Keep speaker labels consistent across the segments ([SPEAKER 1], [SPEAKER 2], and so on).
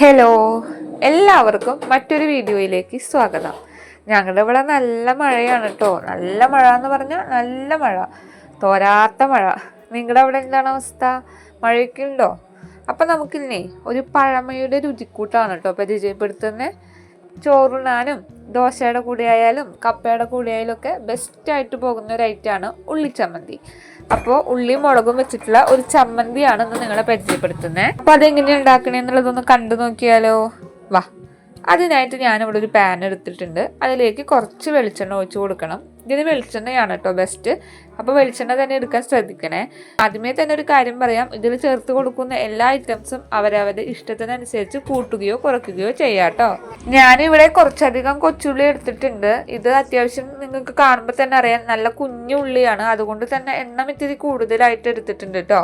[SPEAKER 1] Hello എല്ലാവർക്കും മറ്റൊരു വീഡിയോയിലേക്ക് സ്വാഗതം. ഞങ്ങളുടെ ഇവിടെ നല്ല മഴയാണ് കേട്ടോ നല്ല മഴ എന്ന് പറഞ്ഞാൽ നല്ല മഴ. തോരാത്ത മഴ. നിങ്ങളുടെ അവിടെ എന്താണ് അവസ്ഥ? മഴയൊക്കെ ഉണ്ടോ? അപ്പം നമുക്കില്ലേ ഒരു പഴമയുടെ രുചിക്കൂട്ടാണ് കേട്ടോ പരിചയപ്പെടുത്തുന്നത് ചോറുണ്ണാനും ദോശയുടെ കൂടെ ആയാലും കപ്പയുടെ കൂടെ ആയാലും ഒക്കെ ബെസ്റ്റായിട്ട് പോകുന്ന ഒരു ഐറ്റമാണ് ഉള്ളിച്ചമ്മന്തി അപ്പോൾ ഉള്ളിയും മുളകും വെച്ചിട്ടുള്ള ഒരു ചമ്മന്തിയാണ് ഇന്ന് നിങ്ങളെ പരിചയപ്പെടുത്തുന്നത് അപ്പോൾ അതെങ്ങനെയാണ് ഉണ്ടാക്കണേ എന്നുള്ളതൊന്ന് കണ്ടു നോക്കിയാലോ? വാ. അതിനായിട്ട് ഞാനിവിടെ ഒരു പാൻ എടുത്തിട്ടുണ്ട്. അതിലേക്ക് കുറച്ച് വെളിച്ചെണ്ണ ഒഴിച്ച് കൊടുക്കണം. ഇതിന് വെളിച്ചെണ്ണയാണ് കേട്ടോ ബെസ്റ്റ് അപ്പോൾ വെളിച്ചെണ്ണ തന്നെ എടുക്കാൻ ശ്രദ്ധിക്കണേ. ആദ്യമേ തന്നെ ഒരു കാര്യം പറയാം. ഇതിൽ ചേർത്ത് കൊടുക്കുന്ന എല്ലാ ഐറ്റംസും അവരവരുടെ ഇഷ്ടത്തിനനുസരിച്ച് കൂട്ടുകയോ കുറയ്ക്കുകയോ ചെയ്യാട്ടോ ഞാനിവിടെ കുറച്ചധികം കൊച്ചുള്ളി എടുത്തിട്ടുണ്ട്. ഇത് അത്യാവശ്യം നിങ്ങൾക്ക് കാണുമ്പോൾ തന്നെ അറിയാം. നല്ല കുഞ്ഞുള്ളിയാണ് അതുകൊണ്ട് തന്നെ എണ്ണം ഇത്തിരി കൂടുതലായിട്ട് എടുത്തിട്ടുണ്ട് കേട്ടോ.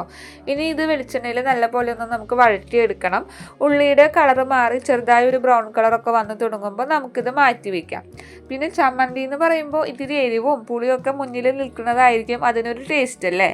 [SPEAKER 1] ഇനി ഇത് വെളിച്ചെണ്ണയിൽ നല്ല പോലെ ഒന്ന് നമുക്ക് വഴറ്റിയെടുക്കണം. ഉള്ളിയുടെ കളർ മാറി ചെറുതായ ഒരു ബ്രൗൺ കളറൊക്കെ വന്ന് തുടങ്ങുമ്പോൾ നമുക്കിത് മാറ്റി വയ്ക്കാം പിന്നെ ചമ്മന്തി എന്ന് പറയുമ്പോൾ ഇത്തിരി എരിവും പുളിയൊക്കെ മുന്നിൽ നിൽക്കുന്നതായിരിക്കും അതിനൊരു ടേസ്റ്റ് അല്ലേ?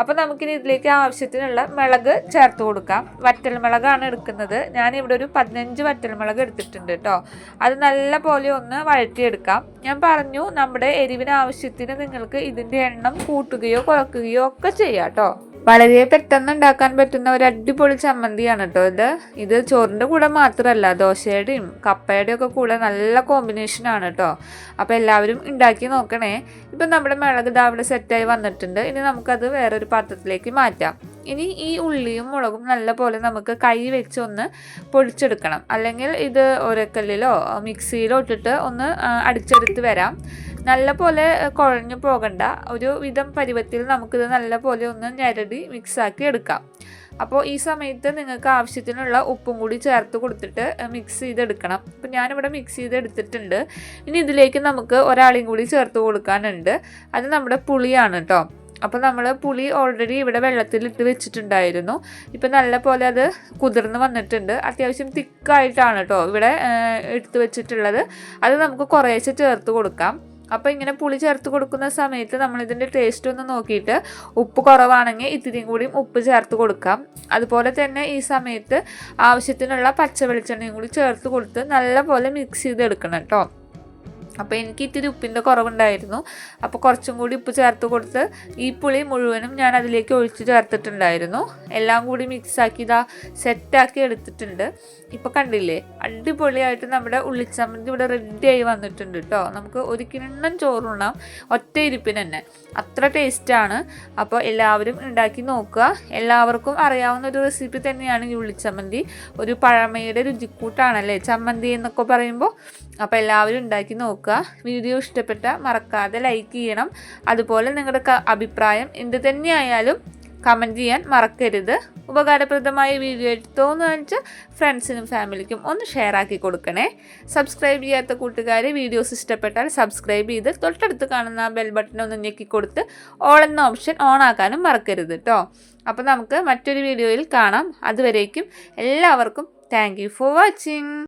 [SPEAKER 1] അപ്പോൾ നമുക്കിനി ഇതിലേക്ക് ആവശ്യത്തിനുള്ള മുളക് ചേർത്ത് കൊടുക്കാം. വറ്റൽ മിളകാണ് എടുക്കുന്നത്. ഞാൻ ഇവിടെ ഒരു പതിനഞ്ച് വറ്റൽ എടുത്തിട്ടുണ്ട് കേട്ടോ അത് നല്ല പോലെ ഒന്ന് വഴറ്റിയെടുക്കാം. ഞാൻ പറഞ്ഞു നമ്മുടെ എരിവിന് ആവശ്യത്തിന് നിങ്ങൾക്ക് ഇതിന്റെ എണ്ണം കൂട്ടുകയോ കുറയ്ക്കുകയോ ഒക്കെ ചെയ്യാം കേട്ടോ വളരെ പെട്ടെന്ന് ഉണ്ടാക്കാൻ പറ്റുന്ന ഒരു അടിപൊളി ചമ്മന്തിയാണ് കേട്ടോ ഇത്. ഇത് ചോറിന്റെ കൂടെ മാത്രമല്ല ദോശയുടെയും കപ്പയുടെയും ഒക്കെ കൂടെ നല്ല കോമ്പിനേഷനാണ് കേട്ടോ അപ്പോൾ എല്ലാവരും ഉണ്ടാക്കി നോക്കണേ. ഇപ്പം നമ്മുടെ മിളക് ഇതാ സെറ്റായി വന്നിട്ടുണ്ട്. ഇനി നമുക്കത് വേറൊരു പാത്രത്തിലേക്ക് മാറ്റാം. ഇനി ഈ ഉള്ളിയും മുളകും നല്ല പോലെ നമുക്ക് കൈ വെച്ച് ഒന്ന് പൊടിച്ചെടുക്കണം. അല്ലെങ്കിൽ ഇത് ഒരക്കല്ലിലോ മിക്സിയിലോ ഇട്ടിട്ട് ഒന്ന് അടിച്ചെടുത്ത് വരാം. നല്ല പോലെ കുഴഞ്ഞു പോകണ്ട. ഒരു വിധം പരുവത്തിൽ നമുക്കിത് നല്ല പോലെ ഒന്ന് ഞരടി മിക്സാക്കി എടുക്കാം. അപ്പോൾ ഈ സമയത്ത് നിങ്ങൾക്ക് ആവശ്യത്തിനുള്ള ഉപ്പും കൂടി ചേർത്ത് കൊടുത്തിട്ട് മിക്സ് ചെയ്തെടുക്കണം. അപ്പോൾ ഞാനിവിടെ മിക്സ് ചെയ്തെടുത്തിട്ടുണ്ട്. ഇനി ഇതിലേക്ക് നമുക്ക് ഒരാളെയും കൂടി ചേർത്ത് കൊടുക്കാനുണ്ട്. അത് നമ്മുടെ പുളിയാണ് കേട്ടോ അപ്പോൾ നമ്മൾ പുളി ഓൾറെഡി ഇവിടെ വെള്ളത്തിലിട്ട് വെച്ചിട്ടുണ്ടായിരുന്നു. ഇപ്പം നല്ല പോലെ അത് കുതിർന്ന് വന്നിട്ടുണ്ട്. അത്യാവശ്യം തിക്കായിട്ടാണ് കേട്ടോ ഇവിടെ എടുത്ത് വെച്ചിട്ടുള്ളത്. അത് നമുക്ക് കുറേശ്ശെ ചേർത്ത് കൊടുക്കാം. അപ്പോൾ ഇങ്ങനെ പുളി ചേർത്ത് കൊടുക്കുന്ന സമയത്ത് നമ്മൾ ഇതിന്റെ ടേസ്റ്റ് ഒന്ന് നോക്കിയിട്ട് ഉപ്പ് കുറവാണെങ്കിൽ ഇത്തിരിയും കൂടിയും ഉപ്പ് ചേർത്ത് കൊടുക്കാം. അതുപോലെ തന്നെ ഈ സമയത്ത് ആവശ്യത്തിനുള്ള പച്ച വെളിച്ചെണ്ണയും കൂടി ചേർത്ത് കൊടുത്ത് നല്ലപോലെ മിക്സ് ചെയ്തെടുക്കണം കേട്ടോ. അപ്പോൾ എനിക്ക് ഇത്തിരി ഉപ്പിന്റെ കുറവുണ്ടായിരുന്നു. അപ്പോൾ കുറച്ചും കൂടി ഉപ്പ് ചേർത്ത് കൊടുത്ത് ഈ പുളി മുഴുവനും ഞാൻ അതിലേക്ക് ഒഴിച്ച് ചേർത്തിട്ടുണ്ടായിരുന്നു. എല്ലാം കൂടി മിക്സാക്കി ഇതാ സെറ്റാക്കി എടുത്തിട്ടുണ്ട്. ഇപ്പോൾ കണ്ടില്ലേ? അടിപൊളിയായിട്ട് നമ്മുടെ ഉള്ളിച്ചമ്മന്തി ഇവിടെ റെഡിയായി വന്നിട്ടുണ്ട് കേട്ടോ നമുക്ക് ഒരു കിണ്ണം ചോറുണ്ണാം. ഒറ്റ ഇരിപ്പിന് തന്നെ. അത്ര ടേസ്റ്റാണ് അപ്പോൾ എല്ലാവരും ഉണ്ടാക്കി നോക്കുക. എല്ലാവർക്കും അറിയാവുന്ന ഒരു റെസിപ്പി തന്നെയാണ് ഈ ഉള്ളിച്ചമ്മന്തി. ഒരു പഴമയുടെ രുചിക്കൂട്ടാണല്ലേ ചമ്മന്തി എന്നൊക്കെ പറയുമ്പോൾ അപ്പോൾ എല്ലാവരും ഉണ്ടാക്കി നോക്കുക. വീഡിയോ ഇഷ്ടപ്പെട്ട മറക്കാതെ ലൈക്ക് ചെയ്യണം. അതുപോലെ നിങ്ങളുടെ അഭിപ്രായം എന്ത് തന്നെയായാലും കമന്റ് ചെയ്യാൻ മറക്കരുത്. ഉപകാരപ്രദമായ വീഡിയോ തോന്നുന്നു വെച്ചാൽ ഫ്രണ്ട്സിനും ഫാമിലിക്കും ഒന്ന് ഷെയർ ആക്കി കൊടുക്കണേ. സബ്സ്ക്രൈബ് ചെയ്യാത്ത കൂട്ടുകാർ വീഡിയോസ് ഇഷ്ടപ്പെട്ടാൽ സബ്സ്ക്രൈബ് ചെയ്ത് തൊട്ടടുത്ത് കാണുന്ന ബെൽ ബട്ടൺ ഒന്ന് ഞെക്കി കൊടുത്ത് ഓൾ എന്ന ഓപ്ഷൻ ഓൺ ആക്കാനും മറക്കരുത് കേട്ടോ അപ്പോൾ നമുക്ക് മറ്റൊരു വീഡിയോയിൽ കാണാം. അതുവരേക്കും എല്ലാവർക്കും താങ്ക് ഫോർ വാച്ചിങ്